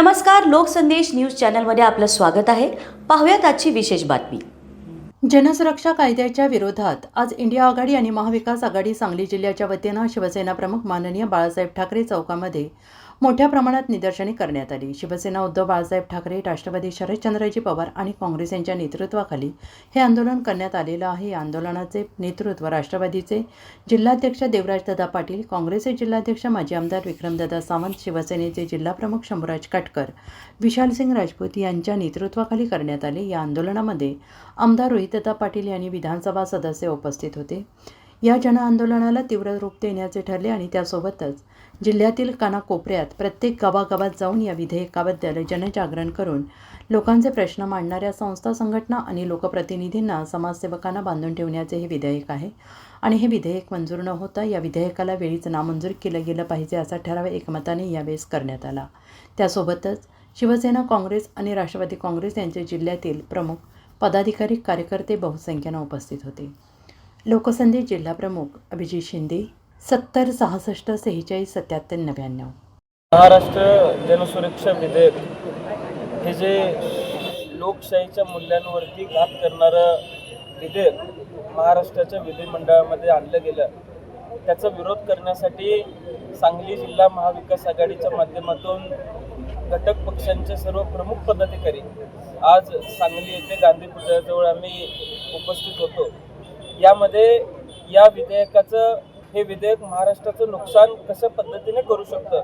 नमस्कार लोकसंदेश न्यूज चॅनलमध्ये आपलं स्वागत आहे. पाहूयात आजची विशेष बातमी. जनसुरक्षा कायद्याच्या विरोधात आज इंडिया आघाडी आणि महाविकास आघाडी सांगली जिल्ह्याच्या वतीनं शिवसेना प्रमुख माननीय बाळासाहेब ठाकरे चौकामध्ये मोठ्या प्रमाणात निदर्शने करण्यात आली. शिवसेना उद्धव बाळासाहेब ठाकरे राष्ट्रवादी शरदचंद्रजी पवार आणि काँग्रेस यांच्या नेतृत्वाखाली हे आंदोलन करण्यात आलेलं आहे. या आंदोलनाचे नेतृत्व राष्ट्रवादीचे जिल्हाध्यक्ष देवराजदादा पाटील काँग्रेसचे जिल्हाध्यक्ष माजी आमदार विक्रमदादा सावंत शिवसेनेचे जिल्हाप्रमुख शंभूराज काटकर विशालसिंग राजपूत यांच्या नेतृत्वाखाली करण्यात आले. या आंदोलनामध्ये आमदार रोहितदा पाटील यांनी विधानसभा सदस्य उपस्थित होते. या जनआंदोलनाला तीव्र रूप देण्याचे ठरले आणि त्यासोबतच जिल्ह्यातील कानाकोपऱ्यात प्रत्येक गावागावात जाऊन या विधेयकाबद्दल जनजागरण करून लोकांचे प्रश्न मांडणाऱ्या संस्था संघटना आणि लोकप्रतिनिधींना समाजसेवकांना बांधून ठेवण्याचे हे विधेयक आहे. आणि हे विधेयक मंजूर न होता या विधेयकाला वेळीच नामंजूर केलं गेलं पाहिजे असा ठराव एकमताने यावेळेस करण्यात आला. त्यासोबतच शिवसेना काँग्रेस आणि राष्ट्रवादी काँग्रेस यांचे जिल्ह्यातील प्रमुख पदाधिकारी कार्यकर्ते बहुसंख्येनं उपस्थित होते. लोकसंधी जिल्हाप्रमुख अभिजित शिंदे सत्तर सहासष्ट सेहेचाळीस सत्याहत्तर नव्याण्णव. महाराष्ट्र जनसुरक्षा विधेयक हे जे लोकशाहीच्या मूल्यांवरती घात करणारं विधेयक महाराष्ट्राच्या विधिमंडळामध्ये आणलं गेलं त्याचा विरोध करण्यासाठी सांगली जिल्हा महाविकास आघाडीच्या माध्यमातून घटक पक्षांचे सर्व प्रमुख पदाधिकारी आज सांगली येथे गांधी पुतळ्याजवळ आम्ही उपस्थित होतो. यामध्ये या विधेयकाचं हे विधेयक महाराष्ट्राचं नुकसान कशा पद्धतीने करू शकतं?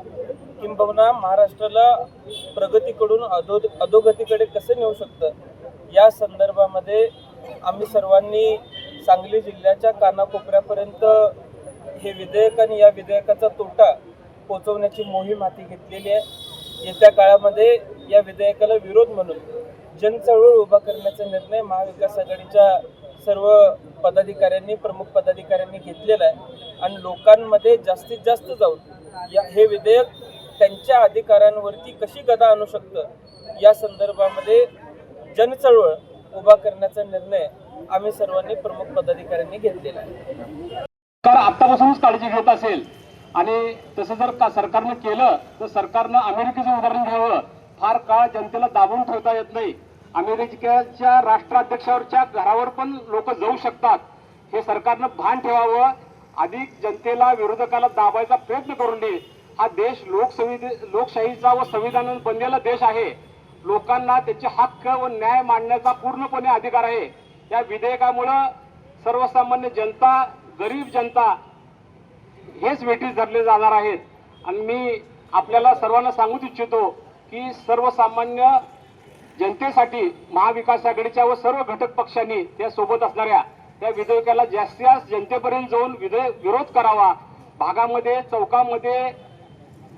किंबहुना महाराष्ट्राला प्रगतीकडून अधो अधोगतीकडे कसं नेऊ शकतं? या संदर्भामध्ये आम्ही सर्वांनी सांगली जिल्ह्याच्या कानाकोपऱ्यापर्यंत हे विधेयक आणि या विधेयकाचा तोटा पोचवण्याची मोहीम हाती घेतलेली आहे. येत्या काळामध्ये या विधेयकाला विरोध म्हणून जनचळवळ उभा करण्याचा निर्णय महाविकास आघाडीच्या सर्व पदाधिकाऱ्यांनी प्रमुख पदाधिकाऱ्यांनी घेतलेला आहे. आणि लोकांमध्ये जास्तीत जास्त जाऊन या हे विधेयक त्यांच्या अधिकारांवरती कशी गदा आणू शकतं या संदर्भामध्ये जनचळवळ उभा करण्याचा निर्णय आम्ही सर्वांनी प्रमुख पदाधिकाऱ्यांनी घेतलेला आहे. सरकार आत्तापासूनच काळजी घेत असेल आणि तसं जर का सरकारनं केलं तर सरकारनं अमेरिकेचं उदाहरण घ्यावं. फार काळ जनतेला दाबून ठेवता येत नाही. अमेरिकेच्या राष्ट्राध्यक्षावरच्या घरावर पण लोक जाऊ शकतात. हे सरकारनं भान ठेवावं. अधिक जनतेला विरोधकाला दाबायचा प्रयत्न करून नये हा देश लोकसंविध लोकशाहीचा व संविधानानं बनलेला देश आहे. लोकांना त्याचे हक्क व न्याय मांडण्याचा पूर्णपणे अधिकार आहे. या विधेयकामुळं सर्वसामान्य जनता गरीब जनता हेच वेटीस धरले जाणार आहेत. आणि मी आपल्याला सर्वांना सांगूच इच्छितो की सर्वसामान्य जनतेसाठी महाविकास आघाडीच्या व सर्व घटक पक्षांनी त्या सोबत असणाऱ्या त्या विधेयकाला जास्तीत जास्त जनतेपर्यंत जाऊन विधेयक विरोध करावा. भागामध्ये चौकामध्ये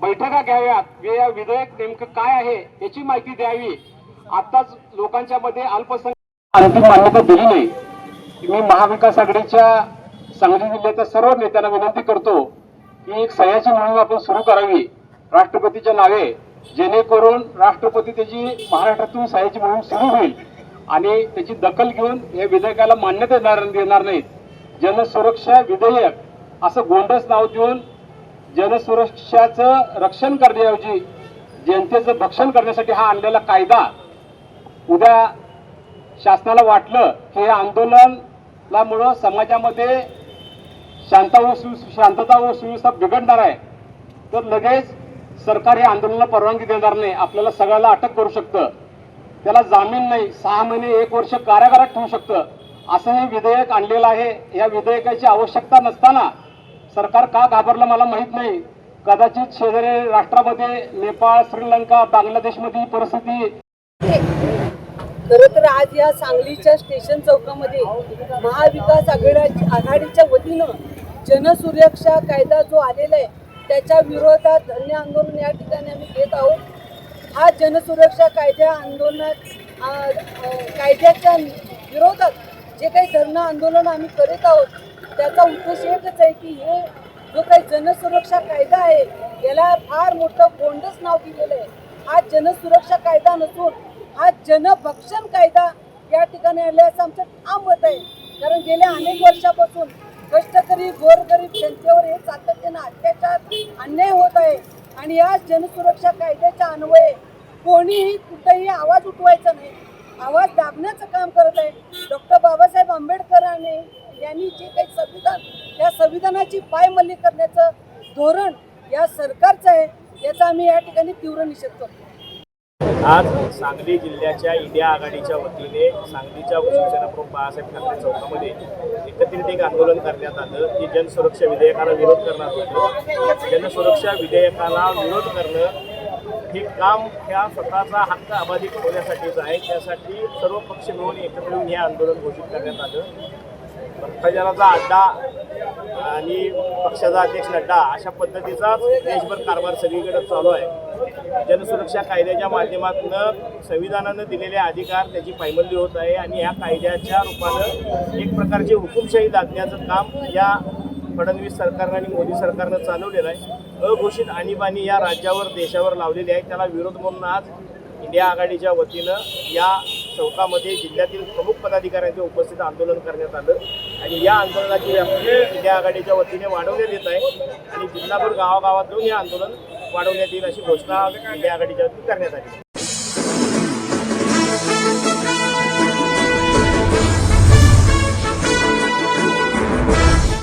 बैठका घ्याव्यात. या विधेयक नेमकं काय आहे याची माहिती द्यावी. आताच लोकांच्या मध्ये अल्पसंख्याक अंतिम मान्यता दिली नाही. मी महाविकास आघाडीच्या सांगली जिल्ह्याच्या सर्व नेत्यांना विनंती करतो की एक सह्याची मोहीम आपण सुरू करावी. राष्ट्रपतीच्या नावे जेणेकरून राष्ट्रपती त्याची महाराष्ट्रातून सायची मोहीम सुरू होईल. आणि त्याची दखल घेऊन या विधेयकाला मान्यता देणार देणार नाहीत. जनसुरक्षा विधेयक असं गोंडस नाव देऊन जनसुरक्षाचं रक्षण करण्याऐवजी जनतेचं भक्षण करण्यासाठी हा आणलेला कायदा उद्या शासनाला वाटलं की हे आंदोलनामुळं समाजामध्ये शांता व सु शांतता व सुव्यवस्था बिघडणार आहे. तर लगेच सरकार हे आंदोलनाला परवानगी देणार नाही. आपल्याला सगळ्याला अटक करू शकतं. त्याला जामीन नाही. सहा महिने एक वर्ष कारागारात ठेवू शकतं. असं हे विधेयक आणलेलं आहे. या विधेयकाची आवश्यकता नसताना सरकार का घाबरलं मला माहीत नाही. कदाचित शेजारी राष्ट्रामध्ये नेपाळ श्रीलंका बांगलादेशमध्ये ही परिस्थिती खर तर आज या सांगलीच्या स्टेशन चौकामध्ये महाविकास आघाडी आघाडीच्या वतीनं जनसुरक्षा कायदा जो आलेला आहे त्याच्या विरोधात धरणे आंदोलन या ठिकाणी आम्ही घेत आहोत. हा जनसुरक्षा कायद्या आंदोलनात कायद्याच्या विरोधात जे काही धरणं आंदोलन आम्ही करीत आहोत त्याचा उद्देश एकच आहे की हे जो काही जनसुरक्षा कायदा आहे याला फार मोठं गोंडच नाव दिलेलं आहे. हा जनसुरक्षा कायदा नसून हा जनभक्षण कायदा या ठिकाणी आल्याचं आमचं ठाम मत आहे. कारण गेल्या अनेक वर्षापासून कष्टकरी गोरगरीब जनतेवर हे सातत्यानं अत्याचार अन्याय होत आहे. आणि या जनसुरक्षा कायद्याच्या अन्वये कोणीही कुठेही आवाज उठवायचा नाही. आवाज दाबण्याचं काम करत आहे. डॉक्टर बाबासाहेब आंबेडकरांनी यांनी जे काही संविधान या संविधानाची पायमल्ली करण्याचं धोरण या सरकारचं आहे याचा आम्ही या ठिकाणी तीव्र निषेध करतो. आज सांगली जिल्ह्याच्या इंडिया आघाडीच्या वतीने सांगलीच्या शिवसेना प्रमुख बाळासाहेब ठाकरे चौकामध्ये एकत्रित एक आंदोलन करण्यात आलं. की जनसुरक्षा विधेयकाला विरोध करणार होतं. जनसुरक्षा विधेयकाला विरोध करणं हे काम ह्या स्वतःचा हक्क अबाधित होण्यासाठीच आहे. त्यासाठी सर्व पक्ष मिळून एकत्र येऊन हे आंदोलन घोषित करण्यात आलं. भ्रष्टाचाराचा अड्डा आणि पक्षाचा अध्यक्ष नड्डा अशा पद्धतीचा देशभर कारभार सगळीकडे चालू आहे. जनसुरक्षा कायद्याच्या माध्यमातून संविधानानं दिलेले अधिकार त्याची पायमल्ली होत आहे आणि या कायद्याच्या रूपानं एक प्रकारची हुकुमशाही दाखण्याचं काम या फडणवीस सरकारनं आणि मोदी सरकारनं चालवलेलं आहे. अघोषित आणीबाणी या राज्यावर देशावर लावलेली आहे. त्याला विरोध म्हणून आज इंडिया आघाडीच्या वतीनं या चौकामध्ये जिल्ह्यातील प्रमुख पदाधिकाऱ्यांच्या उपस्थित आंदोलन करण्यात आलं. आणि या आंदोलनाची व्याप्ती जिल्हा आघाडीच्या वतीने वाढवण्यात येत आहे. आणि जिल्हाभर गावागावात जाऊन हे आंदोलन वाढवण्यात येईल अशी घोषणा जिल्हा आघाडीच्या वतीने करण्यात आली.